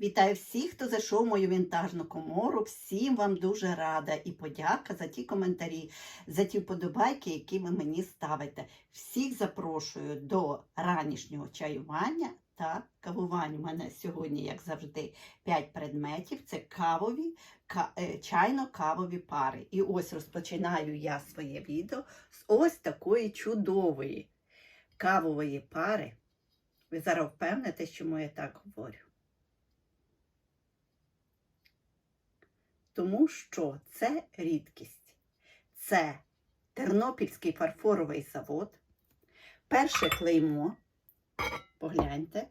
Вітаю всіх, хто зайшов в мою вінтажну комору. Всім вам дуже рада і подяка за ті коментарі, за ті вподобайки, які ви мені ставите. Всіх запрошую до ранішнього чаювання та кавування. У мене сьогодні, як завжди, 5 предметів. Це кавові, ка- е, чайно-кавові пари. І ось розпочинаю я своє відео з ось такої чудової кавової пари. Ви зараз впевнитесь, чому я так говорю. Тому що це рідкість. Це Тернопільський фарфоровий завод. Перше клеймо. Погляньте.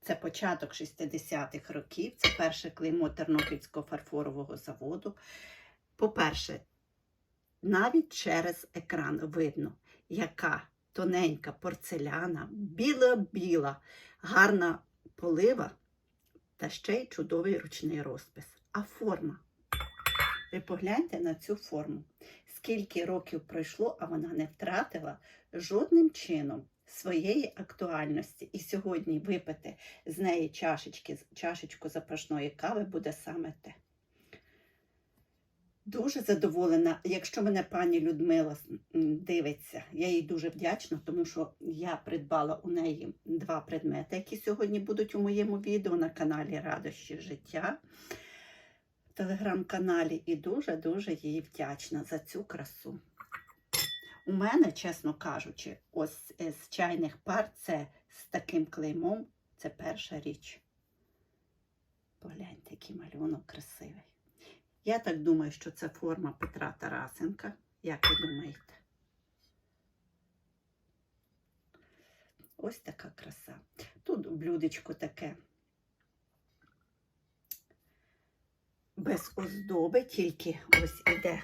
Це початок 60-х років. Це перше клеймо Тернопільського фарфорового заводу. По-перше, навіть через екран видно, яка тоненька порцеляна, біла-біла, гарна полива та ще й чудовий ручний розпис. А форма. Ви погляньте на цю форму. Скільки років пройшло, а вона не втратила жодним чином своєї актуальності. І сьогодні випити з неї чашечки, чашечку запашної кави буде саме те. Дуже задоволена. Якщо мене пані Людмила дивиться, я їй дуже вдячна, тому що я придбала у неї два предмети, які сьогодні будуть у моєму відео на каналі Радощі життя в телеграм-каналі. І дуже-дуже їй вдячна за цю красу. У мене, чесно кажучи, ось е, з чайних пар це з таким клеймом це перша річ. Погляньте, який малюнок красивий. Я так думаю, що це форма Петра Тарасенка. Як ви думаєте? Ось така краса. Тут блюдечко таке без оздоби, тільки ось іде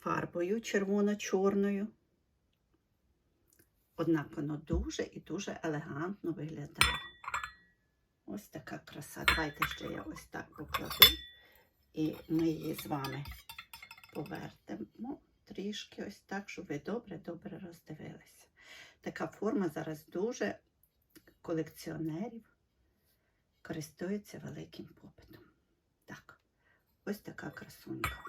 фарбою червоно-чорною. Однак воно дуже і дуже елегантно виглядає. Ось така краса. Давайте ще я ось так покладу. І ми її з вами повертимо трішки ось так, щоб ви добре-добре роздивилися. Така форма зараз дуже колекціонерів користується великим попитом. Так, ось така красунька.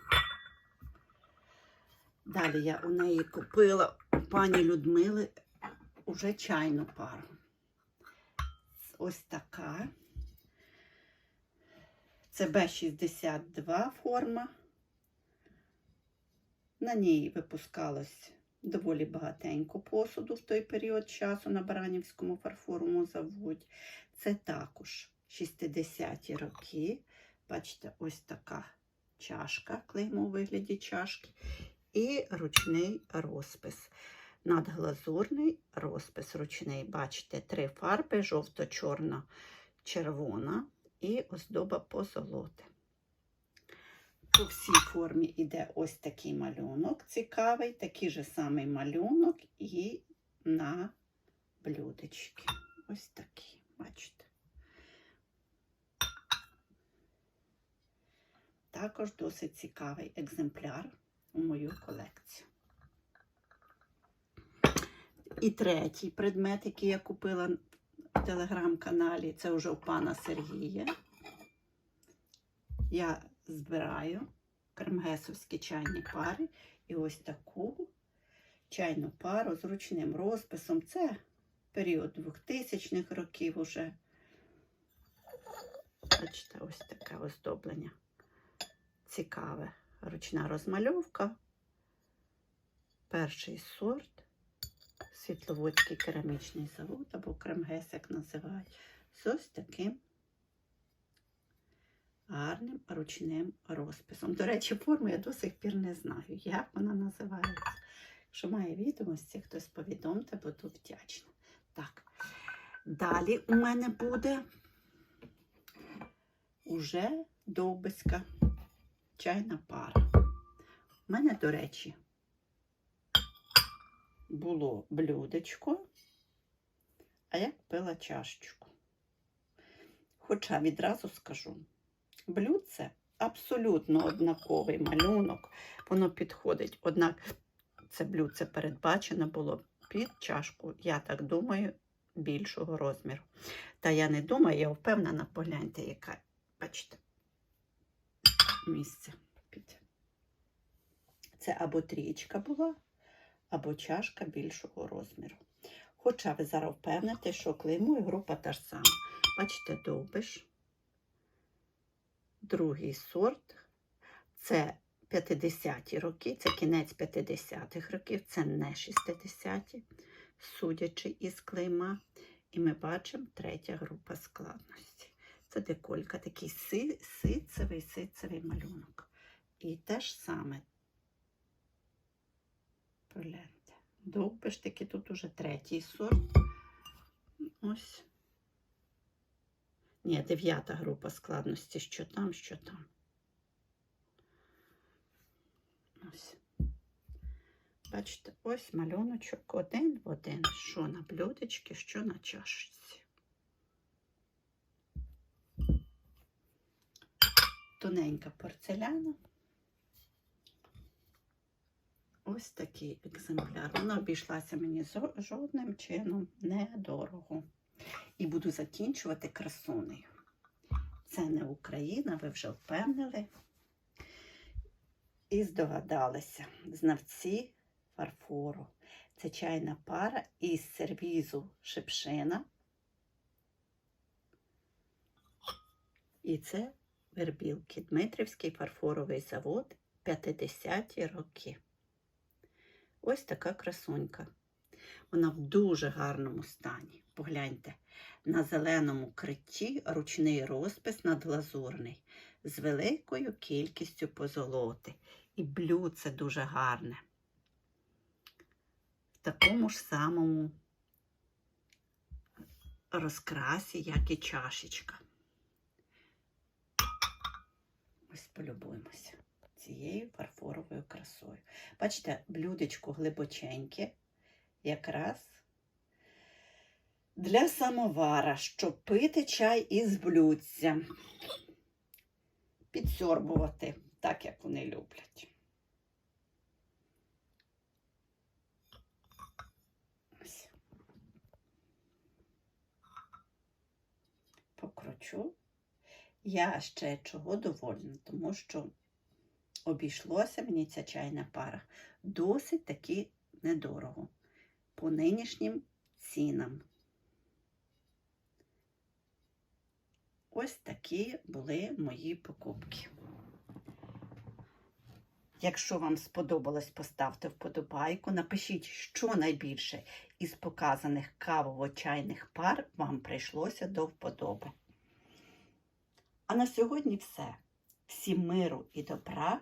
Далі я у неї купила у пані Людмили уже чайну пару. Ось така. Це Б62 форма. На ній випускалось доволі багатенько посуду в той період часу на Баранівському фарфоровому заводі. Це також 60-ті роки. Бачите, ось така чашка, клеймо у вигляді чашки, і ручний розпис. Надглазурний розпис ручний. Бачите, три фарби: жовто-чорна, червона і оздоба позолоти. По всій формі йде ось такий малюнок цікавий, такий же самий малюнок і на блюдечки. Ось такий, бачите. Також досить цікавий екземпляр у мою колекцію. І третій предмет, який я купила в телеграм-каналі, це вже у пана Сергія. Я збираю кремгесовські чайні пари і ось таку чайну пару з ручним розписом. Це період 2000-х років уже. Бачите, ось таке оздоблення. Цікаве. Ручна розмальовка. Перший сорт. Світловодський керамічний завод або кремгес, як називають. З ось таким гарним ручним розписом. До речі, форму я до сих пір не знаю, як вона називається. Якщо має відомості, хтось повідомте, буду вдячна. Так, далі у мене буде уже довбиська чайна пара. У мене, до речі, було блюдечко, а я купила чашечку. Хоча відразу скажу, блюдце абсолютно однаковий малюнок, воно підходить. Однак це блюдце передбачено було під чашку. Я так думаю, більшого розміру. Та я не думаю, я впевнена, погляньте, яка, бачите, місце під. Це або трієчка була, або чашка більшого розміру. Хоча ви зараз впевните, що клеймо і група та ж сама. Бачите, довбиш. Другий сорт. Це 50-ті роки, це кінець 50-х років, це не 60-ті, судячи із клейма. І ми бачимо третя група складності. Це деколька, такий си, ситцевий, ситцевий малюнок. І те ж саме. Погляньте. Довбиш таки тут уже третій сорт. Ось. Ні, дев'ята група складності, що там, що там. Ось. Бачите, ось малюночок один в один, що на блюдечки, що на чашечці. Тоненька порцеляна. Ось такий екземпляр. Вона обійшлася мені жодним чином недорого. І буду закінчувати красунею. Це не Україна, ви вже впевнили. І здогадалися, знавці фарфору. Це чайна пара із сервізу шипшина. І це вербілки. Дмитрівський фарфоровий завод 50-ті роки. Ось така красунька. Вона в дуже гарному стані. Погляньте, на зеленому критті ручний розпис надглазурний з великою кількістю позолоти. І блюдце дуже гарне. В такому ж самому розкрасі, як і чашечка. Ось полюбуємося цією фарфоровою красою. Бачите, блюдечко глибоченьке, якраз для самовара, щоб пити чай із блюдця, підсьорбувати, так як вони люблять. Покручу. Я ще чого довольна, тому що обійшлося мені ця чайна пара досить таки недорого по нинішнім цінам. Ось такі були мої покупки. Якщо вам сподобалось, поставте вподобайку. Напишіть, що найбільше із показаних кавово-чайних пар вам прийшлося до вподоби. А на сьогодні все. Всім миру і добра,